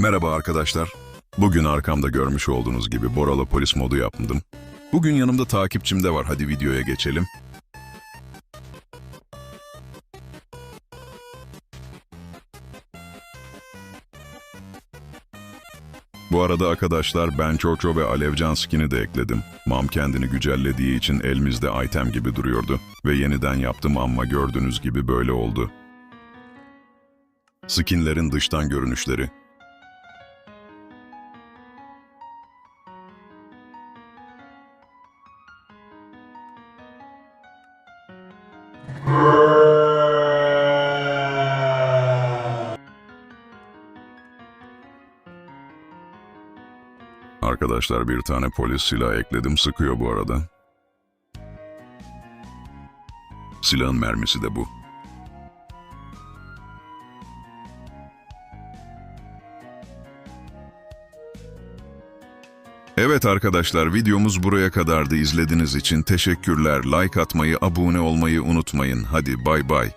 Merhaba arkadaşlar. Bugün arkamda görmüş olduğunuz gibi Boralı polis modu yaptım. Bugün yanımda takipçim de var. Hadi videoya geçelim. Bu arada arkadaşlar ben Çoço ve Alevcan skin'i de ekledim. Mam kendini güncellediği için elimizde item gibi duruyordu. Ve yeniden yaptım ama gördüğünüz gibi böyle oldu. Skinlerin dıştan görünüşleri. Arkadaşlar bir tane polis silah ekledim sıkıyor bu arada. Silahın mermisi de bu. Evet arkadaşlar videomuz buraya kadardı. İzlediğiniz için teşekkürler. Like atmayı, abone olmayı unutmayın. Hadi bay bay.